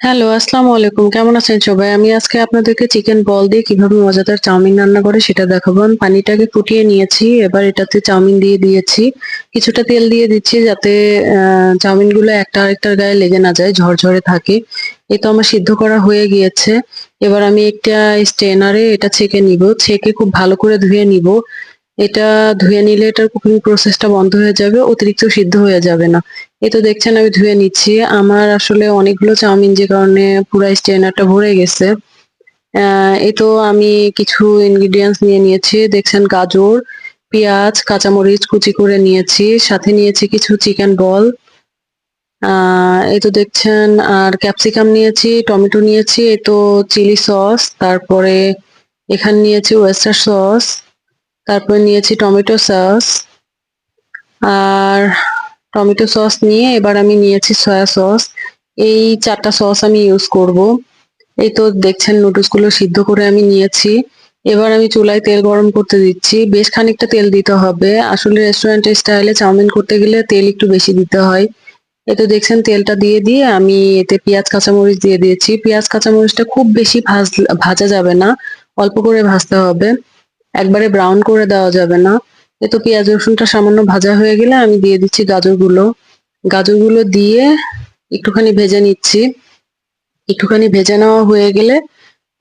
Hello, আসসালামু আলাইকুম। কেমন আছেন সবাই? আমি আজকে আপনাদেরকে চিকেন বল দিয়ে কীভাবে মজাদার চাউমিন রান্না করে সেটা দেখাবো। আমি পানিটাকে ফুটিয়ে নিয়েছি। এবার এটাতে চাউমিন দিয়ে দিয়েছি। কিছুটা তেল দিয়ে দিচ্ছি যাতে চাউমিনগুলো একটা আরেকটার গায়ে লেগে না যায়, ঝরঝরে থাকে। এ তো আমার সিদ্ধ করা হয়ে গিয়েছে। এবার আমি একটা স্ট্রেনারে এটা ছেঁকে নিব ছেঁকে খুব ভালো করে ধুয়ে নিবো। এটা ধুয়ে নিলে এটার কুকিং প্রসেসটা বন্ধ হয়ে যাবে, অতিরিক্ত সিদ্ধ হয়ে যাবে না। এই তো দেখছেন আমি ধুয়ে নিচ্ছি। আমার আসলে অনেকগুলো চাউমিন যে কারণে পুরা স্ট্রেনারটা ভরে গেছে। এই তো আমি কিছু ইনগ্রিডিয়েন্টস নিয়ে নিয়েছি। দেখছেন গাজর, পেঁয়াজ, কাঁচামরিচ কুচি করে নিয়েছি। সাথে নিয়েছি কিছু চিকেন বল। এই তো দেখছেন আর ক্যাপসিকাম নিয়েছি, টমেটো নিয়েছি, এই তো চিলি সস, তারপরে এখানে নিয়েছি ওয়েস্টার সস, তারপরে নিয়েছি টমেটো সস। আর টমেটো সস নিয়ে এবার আমি নিয়েছি সয়া সস। এই চারটা সস আমি ইউজ করব। এই তো দেখছেন নুডলসগুলো সিদ্ধ করে আমি নিয়েছি। এবার আমি চুলায় তেল গরম করতে দিচ্ছি। বেশ খানিকটা তেল দিতে হবে। আসলে রেস্টুরেন্টের স্টাইলে চাউমিন করতে গেলে তেল একটু বেশি দিতে হয়। এই তো দেখছেন তেলটা দিয়ে দিয়ে আমি এতে পেঁয়াজ, কাঁচামরিচ দিয়ে দিয়েছি। পেঁয়াজ, কাঁচামরিচটা খুব বেশি ভাজ, ভাজা যাবে না। অল্প করে ভাজতে হবে। একবারে ব্রাউন করে দেওয়া যাবে না। এই তো পেঁয়াজ রসুনটা সামান্য ভাজা হয়ে গেলে আমি দিয়ে দিচ্ছি গাজরগুলো। গাজরগুলো দিয়ে একটুখানি ভেজে নিচ্ছি। একটুখানি ভেজে নেওয়া হয়ে গেলে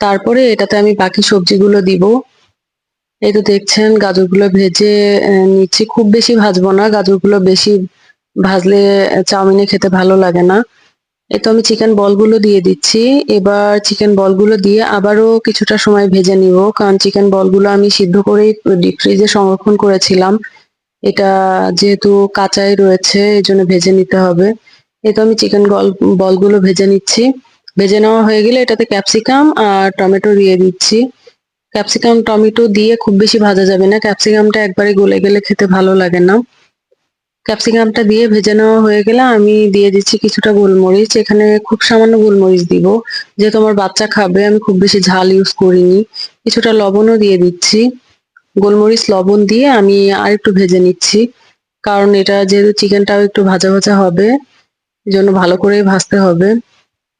তারপরে এটাতে আমি বাকি সবজিগুলো দিব। এই তো দেখছেন গাজরগুলো ভেজে নিচ্ছি। খুব বেশি ভাজবো না। গাজরগুলো বেশি ভাজলে চাউমিনে খেতে ভালো লাগে না। এই তো আমি চিকেন বলগুলো দিয়ে দিচ্ছি। এবার চিকেন বলগুলো দিয়ে আবারও কিছুটা সময় ভেজে নিব। কারণ চিকেন বলগুলো আমি সিদ্ধ করেই ডিপ ফ্রিজে সংরক্ষণ করেছিলাম। এটা যেহেতু কাঁচাই রয়েছে এজন্য ভেজে নিতে হবে। এই তো আমি চিকেন বল বলগুলো ভেজে নিচ্ছি। ভেজে নেওয়া হয়ে গেলে এটাতে ক্যাপসিকাম আর টমেটো দিয়ে দিচ্ছি। ক্যাপসিকাম, টমেটো দিয়ে খুব বেশি ভাজা যাবে না। ক্যাপসিকামটা একবারে গলে গেলে খেতে ভালো লাগে না। ক্যাপসিকামটা দিয়ে ভেজে নেওয়া হয়ে গেলে আমি দিয়ে দিচ্ছি কিছুটা গোলমরিচ। এখানে খুব সামান্য গোলমরিচ দিব। যেহেতু আমার বাচ্চা খাবে আমি খুব বেশি ঝাল ইউজ করিনি। কিছুটা লবণও দিয়ে দিচ্ছি। গোলমরিচ, লবণ দিয়ে আমি আরেকটু ভেজে নিচ্ছি। কারণ এটা যেহেতু চিকেনটাও একটু ভাজা, ভাজা হবে, জন্য ভালো করেই ভাজতে হবে।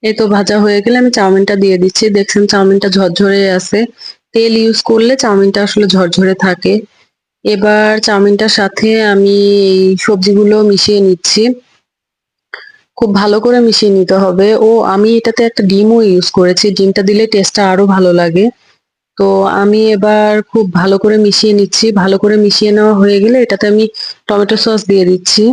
এই তো ভাজা হয়ে গেলে আমি চাউমিনটা দিয়ে দিচ্ছি। দেখছেন চাউমিনটা ঝরঝরে আছে। তেল ইউজ করলে চাউমিনটা আসলে ঝরঝরে থাকে। এবার চাউমিনটার সাথে আমি এই সবজিগুলো মিশিয়ে নিচ্ছি। খুব ভালো করে মিশিয়ে নিতে হবে। ও আমি এটাতে একটা ডিমও ইউজ করেছি। ডিমটা দিলে টেস্টটা আরও ভালো লাগে। তো আমি এবার খুব ভালো করে মিশিয়ে নিচ্ছি। ভালো করে মিশিয়ে নেওয়া হয়ে গেলে এটাতে আমি টমেটো সস দিয়ে দিচ্ছি।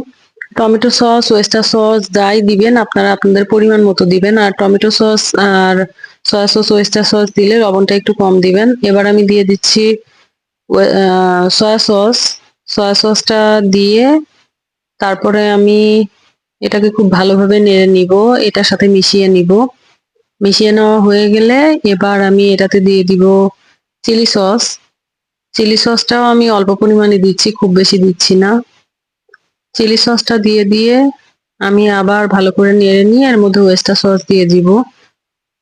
টমেটো সস, ওয়েস্টার সস যাই দিবেন আপনারা আপনাদের পরিমাণ মতো দিবেন। আর টমেটো সস আর সয়া সস, ওয়েস্টার সস দিলে লবণটা একটু কম দিবেন। এবার আমি দিয়ে দিচ্ছি সয়া সস। সয়া সসটা দিয়ে তারপরে আমি এটাকে খুব ভালোভাবে নেড়ে নিব। এটার সাথে মিশিয়ে নিব। মিশিয়ে নেওয়া হয়ে গেলে এবার আমি এটাতে দিয়ে দিব চিলি সস। চিলি সসটাও আমি অল্প পরিমাণে দিচ্ছি, খুব বেশি দিচ্ছি না। চিলি সসটা দিয়ে দিয়ে আমি আবার ভালো করে নেড়ে নিয়ে এর মধ্যে ওয়েস্টার সস দিয়ে দিব।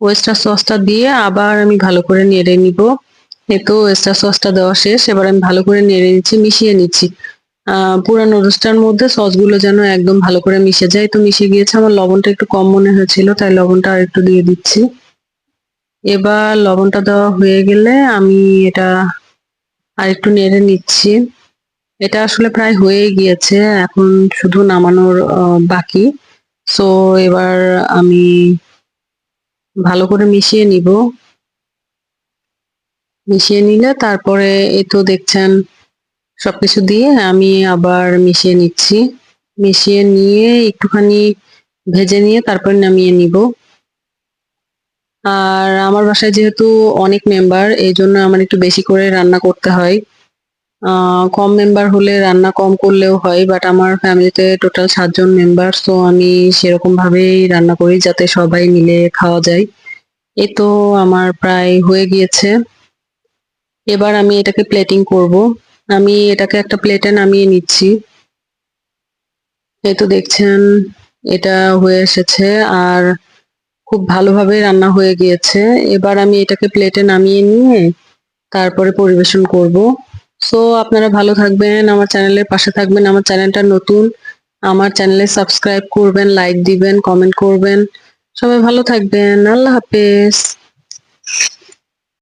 ওয়েস্টার সসটা দিয়ে আবার আমি ভালো করে নেড়ে নিব। এই তো ওয়েস্টার সসটা দেওয়া শেষ। এবার আমি ভালো করে নেড়ে নিচ্ছি, মিশিয়ে নিচ্ছি। আ পুরা নুডলসটার মধ্যে সসগুলো যেন একদম ভালো করে মিশে যায়। তো মিশে গিয়েছে। আমার লবণটা একটু কম মনে হয়েছিল তাই লবণটা আরেকটু দিয়ে দিচ্ছি। এবার লবণটা দেওয়া হয়ে গেলে আমি এটা আর একটু নেড়ে নিচ্ছি। এটা আসলে প্রায় হয়েই গিয়েছে। এখন শুধু নামানোর বাকি। সো এবার আমি ভালো করে মিশিয়ে নিব। মিশিয়ে নিলে তারপরে এই তো দেখছেন সবকিছু দিয়ে আমি আবার মিশিয়ে নিচ্ছি। মিশিয়ে নিয়ে একটুখানি ভেজে নিয়ে তারপরে নামিয়ে নিব। আর আমার বাসায় যেহেতু অনেক মেম্বার এই জন্য আমার একটু বেশি করে রান্না করতে হয়। কম মেম্বার হলে রান্না কম করলেও হয়। বাট আমার ফ্যামিলিতে টোটাল ৭ জন মেম্বার। সো আমি সেরকম ভাবেই রান্না করি যাতে সবাই মিলে খাওয়া যায়। এ তো আমার প্রায় হয়ে গিয়েছে। এবার আমি এটাকে প্লেটিং করব। আমি এটাকে একটা প্লেটে নামিয়ে নিচ্ছি। এই তো দেখছেন এটা হয়ে এসেছে আর খুব ভালোভাবে রান্না হয়ে গিয়েছে। এবার আমি এটাকে প্লেটে নামিয়ে নিয়ে তারপরে পরিবেশন করব। সো আপনারা ভালো থাকবেন, আমার চ্যানেলের পাশে থাকবেন। আমার চ্যানেলটা নতুন। আমার চ্যানেলে সাবস্ক্রাইব করবেন, লাইক দিবেন, কমেন্ট করবেন। সবাই ভালো থাকবেন আল্লাহ হাফেজ